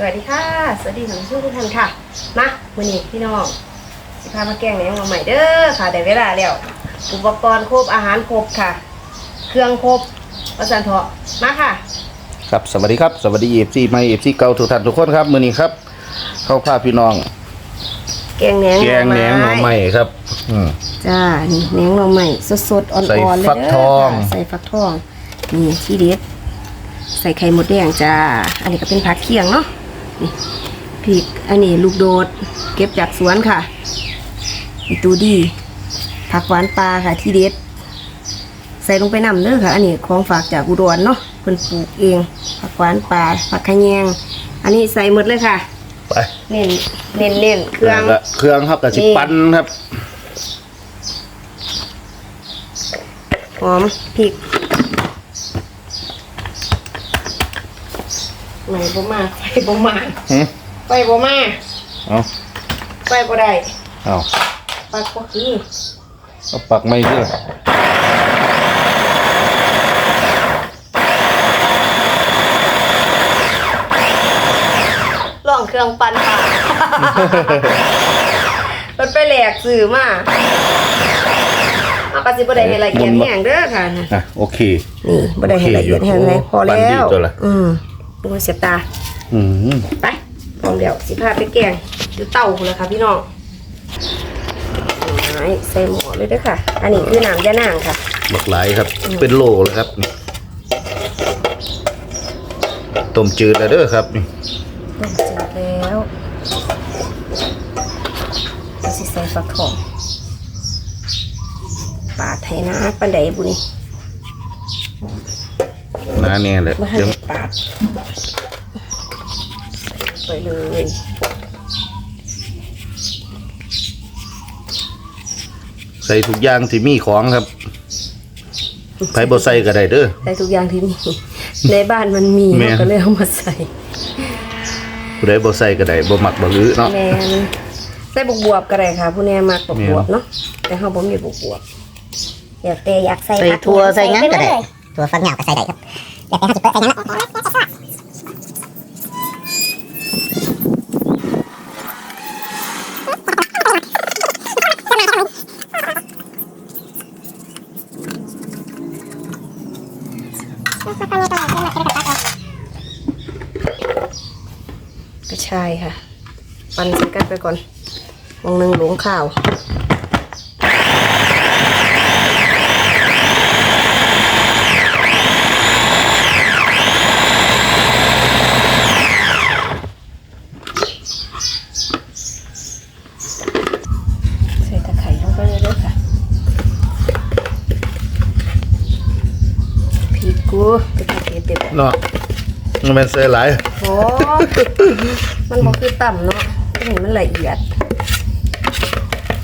สวัสดีค่ะ สวัสดีท่านผู้ชมทุกท่านค่ะ มาวันนี้พี่น้องสิพามาแกงแหนงมาใหม่เด้อค่ะได้เวลาแล้วอุปกรณ์ครบอาหารครบค่ะ เครื่องครบประสันเถาะมาค่ะ ครับสวัสดีครับสวัสดีเอฟซีไม่เอฟซีเก่าทุกท่านทุกคนครับมื้อนี้ครับ เข้าพาพี่น้อง แกงแหนงแกงแหนงหน่อไม้ครับ อืม จ้านี่แหนงหน่อไม้สดๆอ่อนๆเลยใส่ฟักเด้อทอง ค่ะใส่ฟักทองนี่ที่เด็ดใส่ไข่มดแดงจ้าอันนี้ก็เป็นผักเคียงเนาะ นี่พริกอันนี้ลูกโดด เก็บจากสวนค่ะอีตูดี ผักหวานปลาค่ะที่เด็ด ใส่ลงไปนำเด้อค่ะ อันนี้ของฝากจากอุดรเนาะเพิ่นปลูกเอง ผักหวานปลาผักขะแยง อันนี้ใส่หมดเลยค่ะ ไปเน้นเน้นเน้นเครื่อง แล้วก็เครื่องครับกับสินี่ปั้นครับ หอมพริก ไหนบ่มาไฟบ่มาหึไฟบ่มาเอาไฟบ่ได้เอาปักบ่คือเอาปักไม่เด้อลองเครื่องปั่นปลามันไปแหลกสื่อมาเอากระสิบ่ได้ให้ละเอียดแห้งเด้อค่ะนะอะโอเค นี่บ่ได้ให้ละเอียดแห้งเลยพอปั่นแล้ดีวตัว ละอืมดูเสียบตา อืมไปพร้อมเดี๋ยวสิพาไปแกงอยู่เต้าพุ่นเลยค่ะพี่น้องไม้ใส่หม้อเลยเด้อค่ะ อันนี้คือน้ำยะนางค่ะ บักหลายครับ เป็นโลเลยครับนี่ต้มจืดแล้วเด้อครับนี่ต้มจืดแล้วเราสิใส่ฟักทองปาดให้นะปันไดบุนี่ น้าแน่เลยมาให้เดี๋ยวปาดใส่ไปเลยใส่ทุกอย่างที่มีของครับไผบ่ใส่ก็ได้เด้อ ใส่ทุกอย่างที่มี ในบ้านมันมีแม่นเราก็เลยเอามาใส่ผู้ใดบ่ใส่ก็ได้บ่มักบ่ลือเนาะ แมนใส่บวบบวบๆก็ได้ค่ะ ผู้แน่มากบวบบวบๆเนาะแต่เขาบ่มีบวบบวบเดี๋ยวเตอยากใส่ใส่ผักถั่วใส่หยังก็ได้เลย ถั่วฝักยาวก็ใส่ได้ครับอยากให้เขาจิเปิดใส่หยังนะกระชายค่ะ ปันสกันไปก่อนวงหนึ่งหลวงข้าว ใส่ตะไคร้ลงไปเลยเด้อค่ะพริกกูเป็นตะเกียบ เด็ดเนาะมันเป็นใส่หลายโอ้มันบอกคือต่ำเนาะนี่มันละเอียด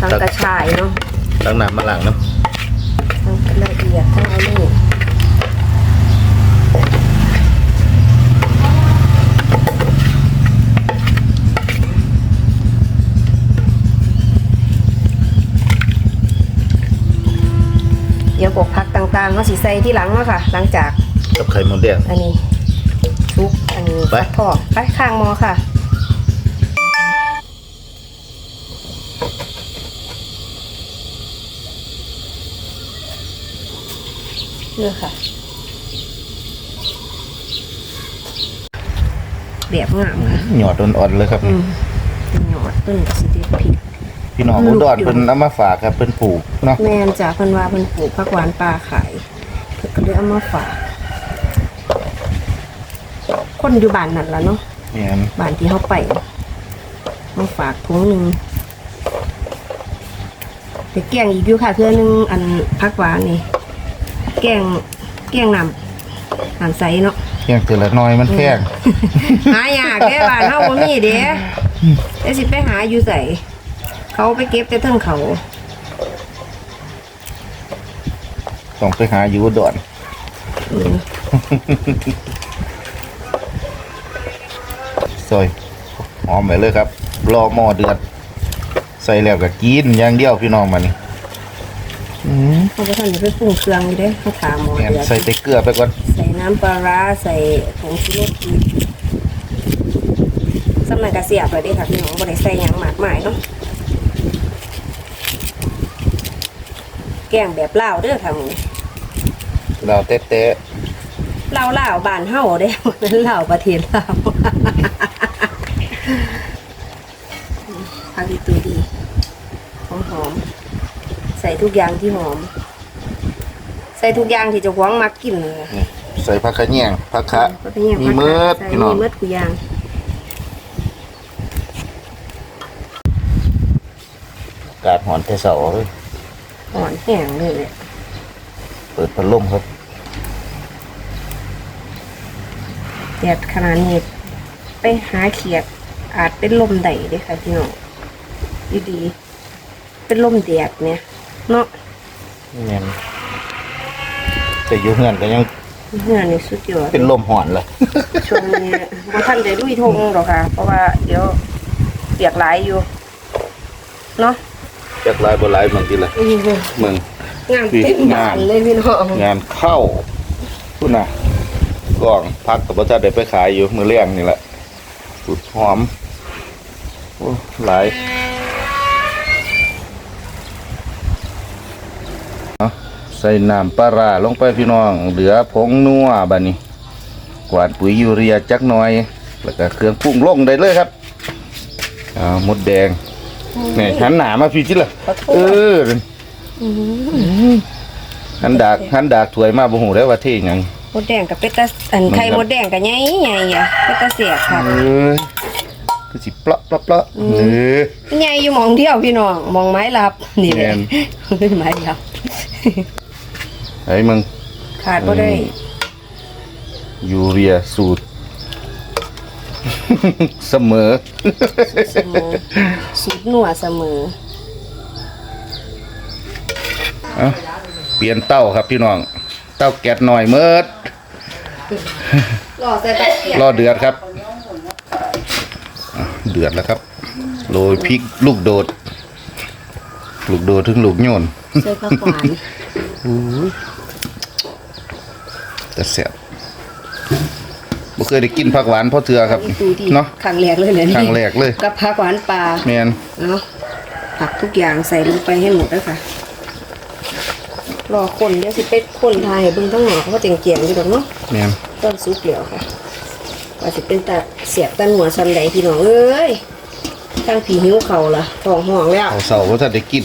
ทั้งกระชายเนาะตั้งน้ำมาล้างน้ทั้งละเอียดทั้งอันนี้เดี๋ยวพวกผักต่างๆเขาสิใส่ที่หลังเนาะค่ะ หลังจากำ กับไข่มดแดง อันนี้ซุปอันนี้ไปฟักทองไปข้างหมอค่ะ เนี่ยค่ะแบบงามค่ะหยอดอ่อนๆเลยครับ อืมเป็นหยอดต้นกระสิเด็ดผิด พี่น้องลูอุกดรอยู่เพิ่นเอามาฝากครับเพิ่นปลูกเนาะแม่นจากเพิ่นว่าเพิ่นปลูกผักหวานปลาขายเพิ่นก็เลยเอามาฝาก คนอยู่บ้านนั่นล่ะเนาะแม่นบ้านที่เขาไปมาฝากถุงหนึ่งไปแกงอีกอยู่ค่ะเพื่อนึงอันพักหวานนี่แกงแกงน้ำน้ำใสเนาะแค่แต่ละน้อยมันแพงหายากแค่บ้านเฮาบ่มีเด้เดี๋ยวสิไปหาอยู่ใส่เขาไปเก็บแต่เทิงเขาต้องไปหาอยู่อุดรอืม ซอยหอมไปเลยครับ รอหม้อเดือด ใส่แล้วก็กินอย่างเดียวพี่น้องมานี่อืมเขาก็ท่านจะไปปรุงเครื่องอยู่เด้เขาถามหมอแม่นเดือดใส่แต่เกลือไปก่อนใส่น้ำปลาร้าใส่ผงชูรสอีกสำนักกระเสียบเลยเด้ค่ะพี่น้องบ่ได้ใส่หยังมากมายเนาะแกงแบบลาวเด้อค่ะมึงเราเตะ เตะลาวลาบ้านเฮาเด้นั้นเล่าประเทศลาวผักอีตูดีหอมหอมใส่ทุกอย่างที่หอม ใส่ทุกอย่างที่เจะหวงมักกินเลยใส่ผักขะแยงผักคะมีเมิดใส่พี่น้องมีเมิดทุกอย่างกาดหอนแต่เสาเลยอ่อนแห้งเลยแหละเปิดพัดลมครับ แดดขนาดนี้ไปหาเขียดอาจเป็นลมได้เด้อค่ะพี่น้องดีๆเป็นลมแดดเนี่ยเนาะนี่แม่นแต่อยู่เฮือนก็ยังเหือนี่สุดยอดเป็นลมหอนเลยช่วงนี้บ่ทันได้ลุยทงหรอกค่ะ เพราะว่าเดี๋ยวเปียกหลายอยู่เนาะจากลายบนลายเมืองทีละอือเว้ยเมืองงานเต็มบ้านเลยพี่น้องงานเข้าพูดนะ กล่องพักกับพ่อจ้าเด็ไปขายอยู่มือเลี้ยงนี่แหละสุดหอมโอ้หลายเอาใส่น้ำปลาร้าลงไปพี่น้อง เหลือผงนัวบานี้ กวาดปุ๋ยยูเรียจักหน่อย แล้วก็เครื่องปรุงลงได้เลยครับอ่ามดแดงนี่หันหนามาพี่จิละขอโทเอษอหันดากหันดากถวยมาบ่ฮู้ได้ว่าเท่หยัง มดแดงกับเป็ดตาอันไข่มดแดงกับใหญ่ใหญ่อะเป็ดตาเสียค่ะเอ้ยคือสิเปลาะเปลาะเปลาะเออใหญ่อยู่หมองเดียวพี่น้องหมองไม้ลับนี่แหละแม่นไม้ลับไอ้มึงขาดบ่ได้ ยูเรียสูตร เสมอเสมอสูตรหนัวเสมอเอาเปลี่ยนเต้าครับพี่น้อง เต้าแก๊สหน่อยเมิด รอใส่ตะเกียบรอเดือดครับอะเดือดแล้วครับโรยพริกลูกโดด ลูกโดดถึงลูกโยนใส่ผักหวานแต่แซ่บบ่เคยได้กินผักหวานเพราะเถื่อครับดูดีเนาะครั้งแรกเลยเนี่ยนี่ครั้งแรกเลยกับผักหวานปลาแมนเนาะผักทุกอย่างใส่ลงไปให้หมดแล้วค่ะรอคนเดี๋ยวสิเป็ดคนทายให้เบิ่งทั้งหมดเขาก็เจียงๆอยู่ดอกเนาะ แมนต้นซุปเหลียวค่ะว่าสิเป็นตาเสียบตันหัวซันใดพี่น้องเอ้ยตั้งผีหิ้วเขาล่ะท้องห่วงแล้ว เอาเสาร์ว่าถ้าได้กิน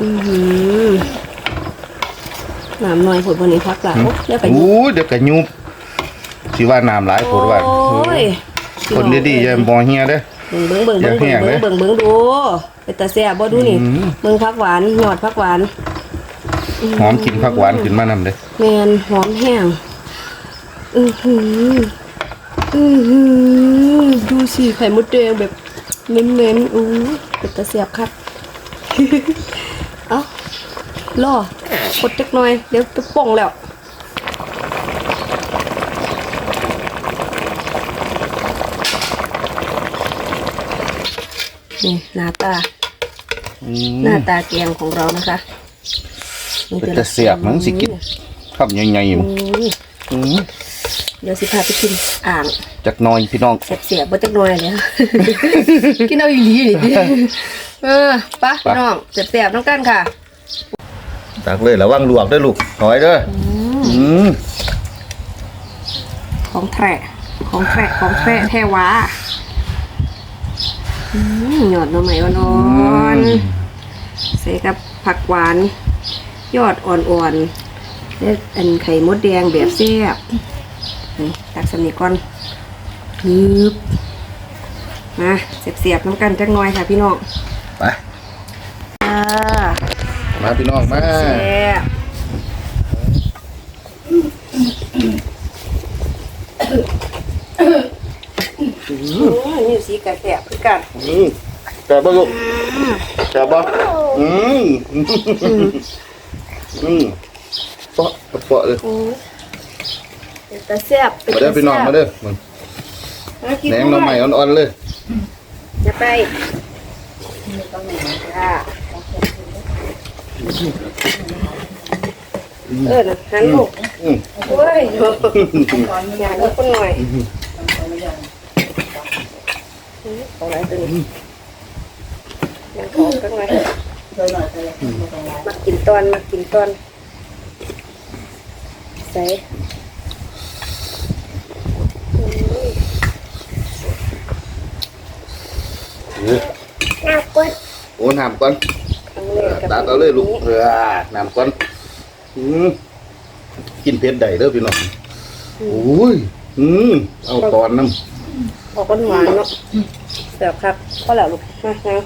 อือหือน้ำน้อยผดวันนี้พักหลังแล้วไปอู้เดี๋ยวก็ยุบสิว่าน้ำหลายผดว่าโอ้ยคนดีๆอย่าบ่เฮียเด้อเบิ่งเบิ่งเบิ่งอย่าเบิ่งแห้งเลยเบิ่งเบิ่งเบิ่งดูเป็นตาแซ่บบ่ดูนี่อืมเบิ่งผักหวานหยอดผักหวาน หอมกินผักหวานขึ้นมานำเด้อแมนหอมแห้งอือหืออือหือดูสิไข่มดแดงแบบเน้นๆอู้เป็นตาแซ่บครับเอ้ารอกดจักหน่อย เดี๋ยวจะป่งแล้วนี่หน้าตาอืมหน้าตาแกงของเรานะคะ เป็นตาเสียบมันสิกินคำใหญ่ๆอยู่อุ้ยอืมเดี๋ยวสิพาไปกินอ่างจักหน่อยพี่น้องเสียบๆบ่จักหน่อยเลยค่ะกินเอาอีหลีนี่เออไปะพี่น้องเสียบๆน้องกันค่ะตักเลยระวังลวกเด้อลูกถอยเด้ออืมของแทะของแทะของแทะแท้หวาอืมหยอดหน่อไม้อ่อนๆใส่กับผักหวาน ยอดอ่อนๆและอันไข่มดแดงแบบแซ่บนี่ตักสำนีก่อนฮึบมาเสียบๆน้ำกันจักหน่อยค่ะพี่น้องไปอ่ามาพี่น้องมาแซ่บอืมนี่สีกระแสบคือกันอืมแต่บ่ลูกแต่บ่อืม อืมเปาะเปาะเลยโอ้ยเป็นตาแซ่บมาเด้อพี่น้องมาเด้อมึงมากินแหนงหน่อไม้อ่อนๆเลยจะไปจ้าเออนะหันลูกอืมโอ้ยอย่างนี้คนหน่อยเอาไรตัวนี้ยังของกันไว้ มากินตอนมากินตอนใส่อืมน่ากดโอ้น้ำก่อนครั้งแรกกับตาเอาเลยลูกเออน้ำก่อนอืมกินเผ็ดได้เด้อพี่น้องโอ้ยอืมเอาตอนน้ออกหวานๆเนาะเสียบครับพ่อแล้วลูกมานั่ง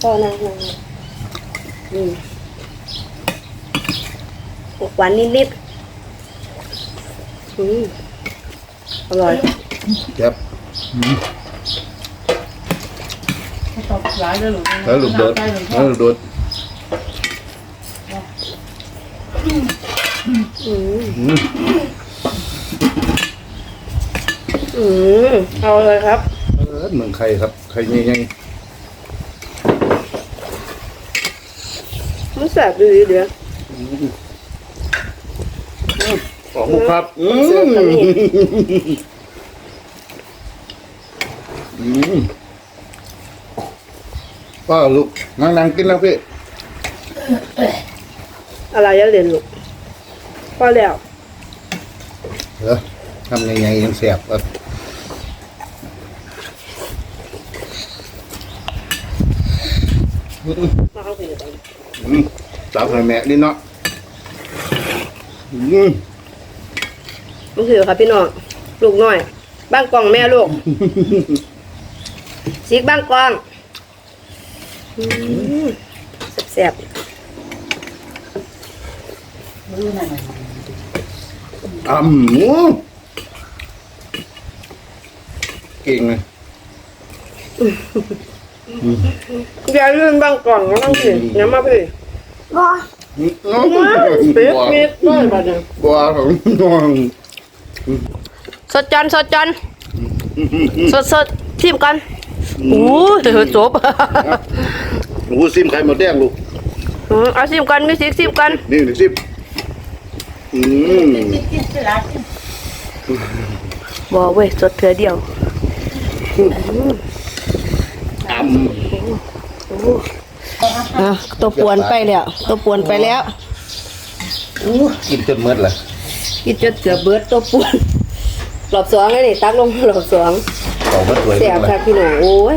พ่อนั่งนั่ง อืมออกหวานนิดๆอืมอร่อยำครับตบหลายเลยหลูกแล้วลูกโดดแล้วลูกโดดอืมอืมอืมเอาเลยครับ เออเมืองไข่ครับ ไข่ใหญ่ มันแสบดีเดี๋ยวๆของลูกครับอืเสิร์ฟมกันนี่อืมป้าลูกนั่งนั่งกินแล้วพี่อะไรจะเรียนลูกพอแล้วเออทำยังไงยังแสบเออมาเอาไปเลย อืมสาวให้แม่นี่เนาะอืมมันคือครับพี่น้องลูกน้อย บ้างกล่องแม่ลูกซิกบ้างกล่องอืมแสบอ่ำหมูเก่งเลย ๆอย่าลืมบ้างกล่องนะต้องสิน้ำมาพี่บอน้องปิ๊บบัวปิ๊บด้วยบัดนี้บัวของน้องสดจันสดจันสดสดทิมกันอู้เดี๋ยวจบหนูซิมไข่หมดแดงลูกอืมเอาซิมกันมิสิกซิมกันนี่หนึ่งซิมอืมบอกเว้ยสดเถือเดียว อ่อะตัวปวนไปแล้ว ตัวปวนไปแล้วำอู้กินจนหมดเลยกินจนเกือบเบิดตัวปวนรอบสองไอ้นี่ตักลงรอบสองเอามาสวยแสบเลค่ะยพี่น้องโอ้ย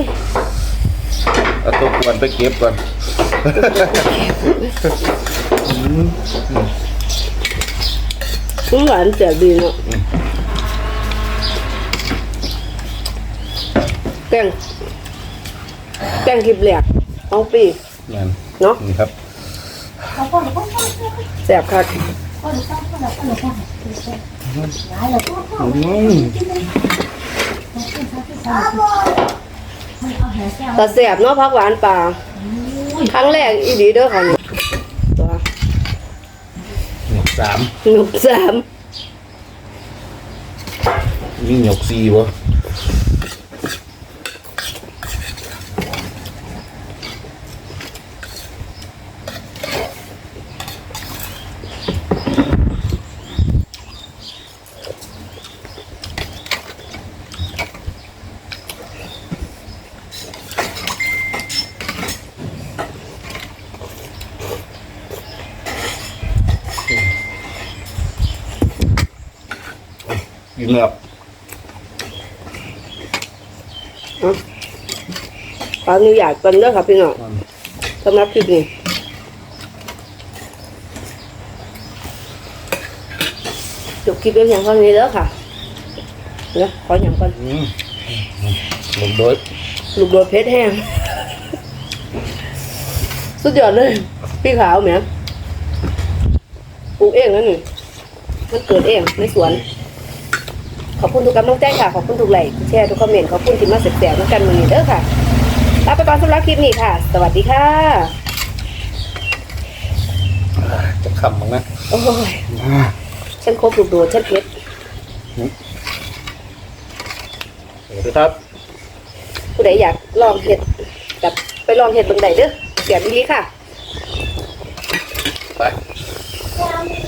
เอาตัวกวนไปเก็บก่อนคุ้หวานแสบดีเนาะแกง แกงคลิปแหลกของปีนั่นเนาะนี่ครับแสบค่ะอืมแต่แสบเนาะพักหวานป่าครั้งแรกอีดีเด้อค่ะนี่ตัวหยกสามหนุกสามมีหยกสี่ว ขออนุญาตกันเด้อค่ะพี่น้องสำหรับคลิปนี้จบคลิปเพียงเท่านี้แล้วค่ะเดี๋ยวขออย่างก่อนอืมลงโดยลูกโดดเพชรแห้ง สุดยอดเลย พี่ขาวแหมปลูกเองนั่นนี่มันเกิดเองในสวน ขอบคุณทุกกำลังใจค่ะ ขอบคุณทุกไลค์แชร์ทุกคอมเมนต์ ขอบคุณที่มาเสร็จๆแล้วกันมือนี้เด้อค่ะลาไปก่อนสำหรับคลิปนี้ค่ะ สวัสดีค่ะจะคำมั้งนะ โอ้ย ฉันครบลูกโดดฉันเพชรสวัสดีครับ ผู้ใดอยากลองเห็ดกับไปลองเห็ดเบิ่งใดเด้อเสียดีค่ะ ไปยาม